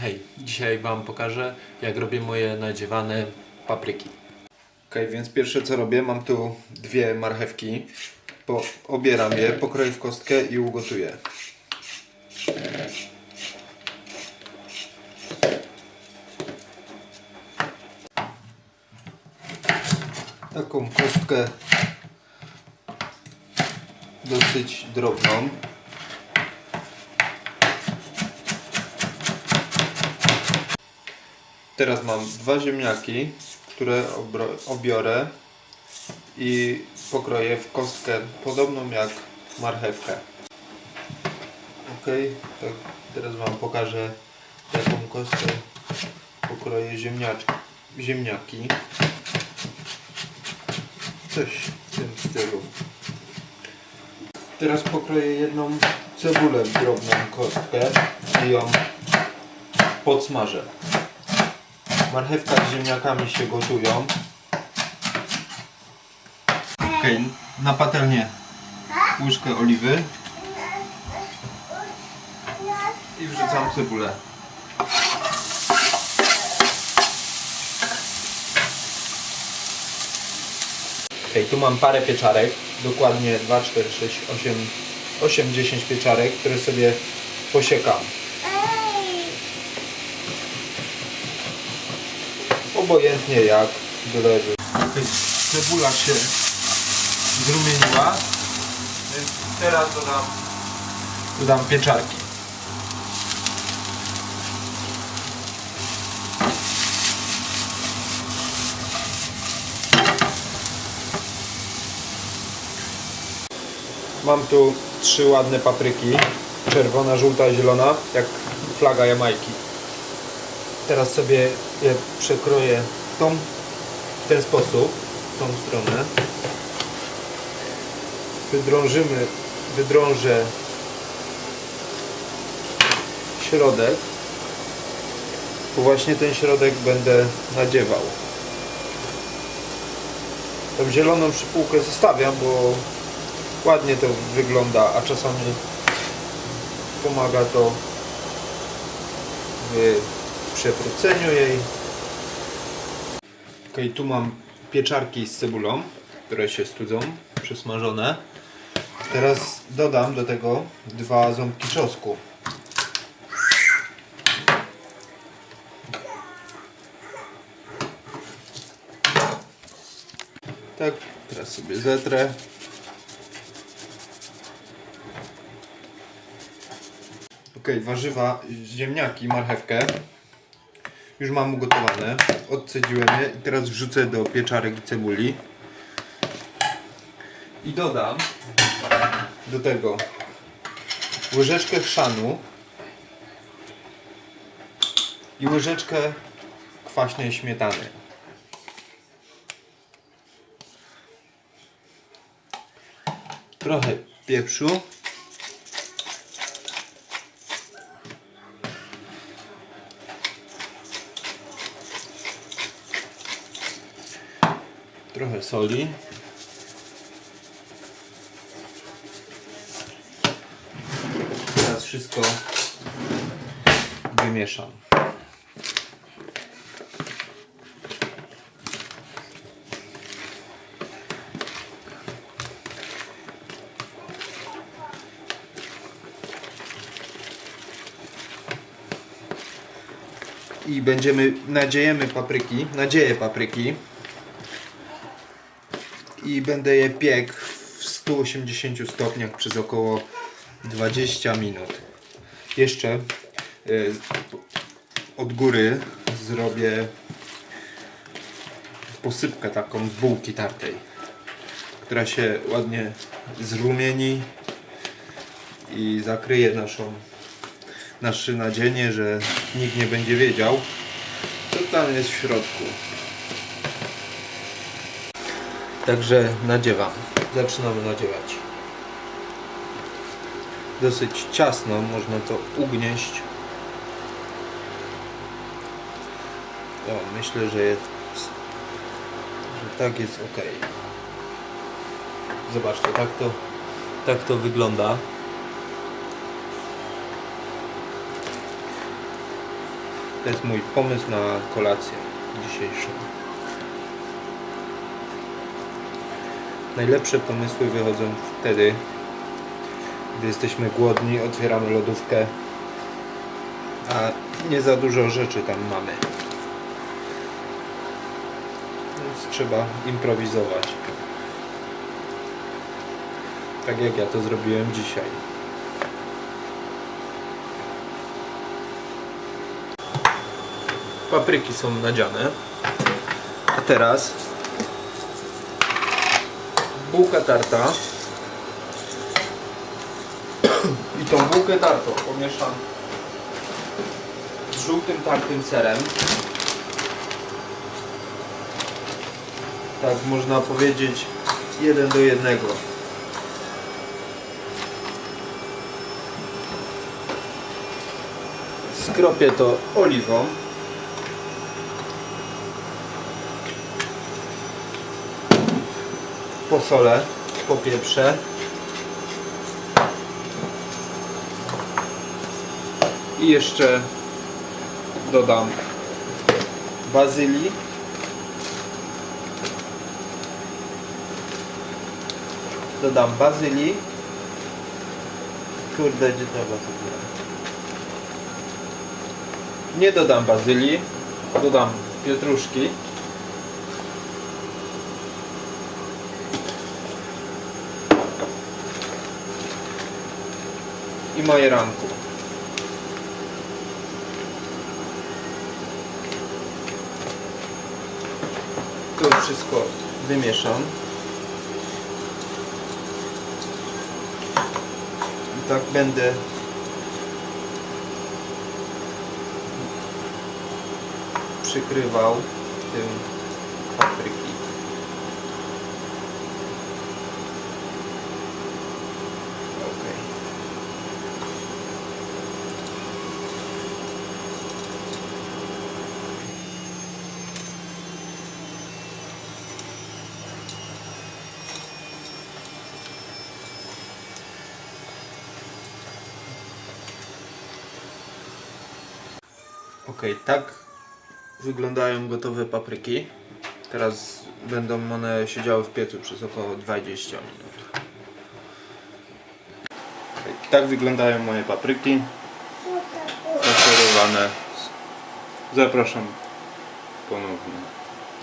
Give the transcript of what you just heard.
Hej, dzisiaj Wam pokażę, jak robię moje nadziewane papryki. Ok, więc pierwsze co robię, mam tu dwie marchewki. Po, obieram je, pokroję w kostkę i ugotuję. Taką kostkę dosyć drobną. Teraz mam dwa ziemniaki, które obiorę i pokroję w kostkę podobną jak marchewkę. Ok, tak teraz Wam pokażę jaką kostkę pokroję ziemniaczki, ziemniaki. Coś w tym stylu. Teraz pokroję jedną cebulę w drobną kostkę i ją podsmażę. Marchewka z ziemniakami się gotują. Okej, na patelnię łyżkę oliwy i wrzucam cebulę. Hej, tu mam parę pieczarek. Dokładnie 2, 4, 6, 8, 8, 10 pieczarek, które sobie posiekam. Obojętnie jak doleży. Cebula się zrumieniła, więc teraz dodam, dodam pieczarki. Mam tu trzy ładne papryki. Czerwona, żółta, zielona, jak flaga Jamajki. Teraz sobie je przekroję tą, w ten sposób, tą stronę. Wydrążymy, wydrążę środek. Bo właśnie ten środek będę nadziewał. Tą zieloną przypółkę zostawiam, bo ładnie to wygląda, a czasami pomaga to w przewróceniu jej. Ok, tu mam pieczarki z cebulą, które się studzą, przesmażone. Teraz dodam do tego dwa ząbki czosnku. Tak, teraz sobie zetrę. Ok, warzywa, ziemniaki, marchewkę. Już mam ugotowane. Odcedziłem je i teraz wrzucę do pieczarek i cebuli. I dodam do tego łyżeczkę chrzanu i łyżeczkę kwaśnej śmietany. Trochę pieprzu. Trochę soli. Teraz wszystko wymieszam. I będziemy, nadziejemy papryki, nadzieję papryki i będę je piekł w 180 stopniach przez około 20 minut. Jeszcze y, od góry zrobię posypkę taką z bułki tartej, która się ładnie zrumieni i zakryje naszą nasze nadzienie, że nikt nie będzie wiedział co tam jest w środku. Także nadziewam. Zaczynamy nadziewać. Dosyć ciasno, można to ugnieść. O, myślę, że jest, że tak jest ok. Zobaczcie, tak to, tak to wygląda. To jest mój pomysł na kolację dzisiejszą. Najlepsze pomysły wychodzą wtedy, gdy jesteśmy głodni, otwieramy lodówkę, a nie za dużo rzeczy tam mamy. Więc trzeba improwizować. Tak jak ja to zrobiłem dzisiaj. Papryki są nadziane. A teraz bułka tarta. I tą bułkę tartą pomieszam z żółtym tartym serem. Tak można powiedzieć jeden do jednego. Skropię to oliwą. Posolę, popieprzę. I jeszcze dodam bazylii. Dodam bazylii. Kurde, gdzie ta bazylia? Nie dodam bazylii. Dodam pietruszki. I majeranku. To wszystko wymieszam. I tak będę przykrywał tym papryki. Okej. Ok, tak wyglądają gotowe papryki. Teraz będą one siedziały w piecu przez około 20 minut. Okej, tak wyglądają moje papryki. Zaserowane. Zapraszam ponownie.